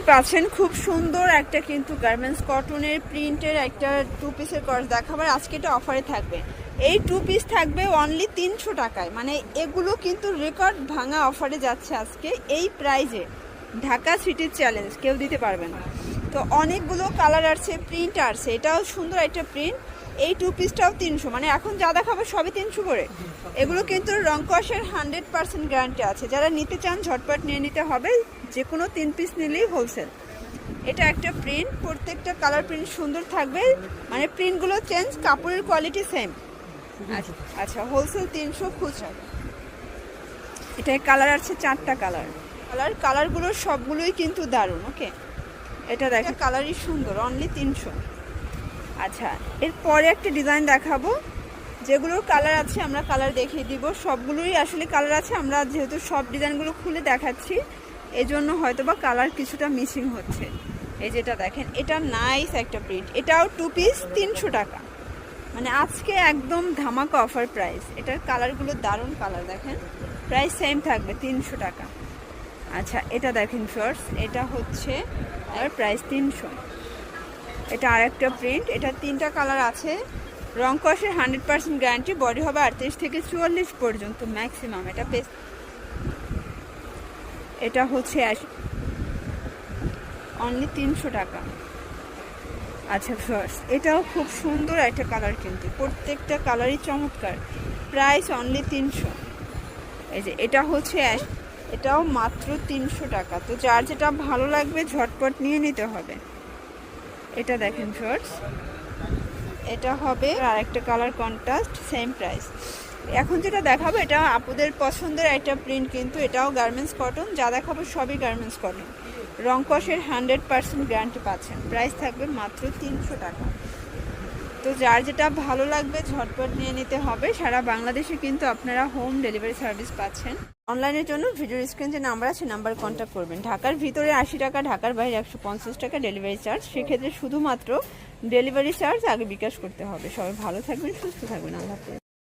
দেখতেই পাচ্ছেন, খুব সুন্দর একটা কিন্তু গার্মেন্টস কটনের প্রিন্টের একটা টু পিসের কর্স দেখাবার আজকে এটা অফারে থাকবে। এই টু পিস থাকবে অনলি তিনশো টাকায়। মানে এগুলো কিন্তু রেকর্ড ভাঙা অফারে যাচ্ছে আজকে। এই প্রাইজে ঢাকা সিটির চ্যালেঞ্জ কেউ দিতে পারবে না। তো অনেকগুলো কালার আসছে প্রিন্ট আসছে। এটাও সুন্দর একটা প্রিন্ট এই টু পিসটাও তিনশো। মানে এখন যা দেখাবো সবই তিনশো করে। এগুলো কিন্তু রংকসের হান্ড্রেড পার্সেন্ট গ্যারান্টি আছে। যারা নিতে চান, ঝটপট নিয়ে নিতে হবে। যে কোনো তিন পিস নিলেই হোলসেল এটা একটা প্রিন্ট প্রত্যেকটা কালার প্রিন্ট সুন্দর থাকবে। মানে প্রিন্টগুলো চেঞ্জ কাপড়ের কোয়ালিটি সেম আচ্ছা আচ্ছা হোলসেল তিনশো, খুচরা। এটায় কালার আছে, চারটা কালার কালার কালারগুলো সবগুলোই কিন্তু দারুণ ওকে এটা দেখে কালারই সুন্দর অনলি তিনশো। আচ্ছা এরপরে একটা ডিজাইন দেখাবো। যেগুলোর কালার আছে আমরা কালার দেখিয়ে দিব। সবগুলোই আসলে কালার আছে, আমরা যেহেতু সব ডিজাইনগুলো খুলে দেখাচ্ছি, এজন্য হয়তো বা কালার কিছুটা মিসিং হচ্ছে। এই যেটা দেখেন, এটা নাইস একটা প্রিন্ট এটাও টু পিস তিনশো টাকা। মানে আজকে একদম ধামাকা অফার প্রাইস এটার কালারগুলো দারুণ কালার দেখেন। প্রাইস সেম থাকবে, তিনশো টাকা। আচ্ছা এটা দেখেন ফার্স্ট এটা হচ্ছে আর প্রাইস তিনশো। এটা আরেকটা প্রিন্ট এটা তিনটা কালার আছে। রং কষের হান্ড্রেড পার্সেন্ট গ্যারান্টি বডি হবে আটত্রিশ থেকে চুয়াল্লিশ পর্যন্ত ম্যাক্সিমাম এটা পেস এটা হচ্ছে অনলি তিনশো টাকা। আচ্ছা ফার্স্ট এটাও খুব সুন্দর একটা কালার কিন্তু, প্রত্যেকটা কালারই চমৎকার। প্রাইস অনলি তিনশো। এই যে, এটা হচ্ছে এটাও মাত্র তিনশো টাকা। তো যার যেটা ভালো লাগবে, ঝটপট নিয়ে নিতে হবে। এটা দেখেন শর্টস এটা হবে আর একটা কালার কন্ট্রাস্ট সেম প্রাইস এখন যেটা দেখাবো এটা আপুদের পছন্দের একটা প্রিন্ট কিন্তু এটাও গার্মেন্টস কটন যা দেখাবো সবই গার্মেন্টস কটন রংকসের হান্ড্রেড পার্সেন্ট গ্যারান্টি পাচ্ছেন। প্রাইস থাকবে মাত্র তিনশো টাকা। তো যার যেটা ভালো লাগবে ঝটপট নিয়ে নিতে হবে। সারা বাংলাদেশে কিন্তু আপনারা হোম ডেলিভারি সার্ভিস পাচ্ছেন। অনলাইনের জন্য ভিডিও স্ক্রিন যে নাম্বার আছে নাম্বার কন্ট্যাক্ট করবেন। ঢাকার ভিতরে আশি টাকা, ঢাকার বাইরে একশো পঞ্চাশ টাকা ডেলিভারি চার্জ সেক্ষেত্রে শুধুমাত্র ডেলিভারি চার্জ আগে বিকাশ করতে হবে। সবাই ভালো থাকবেন, সুস্থ থাকবেন। আল্লাহ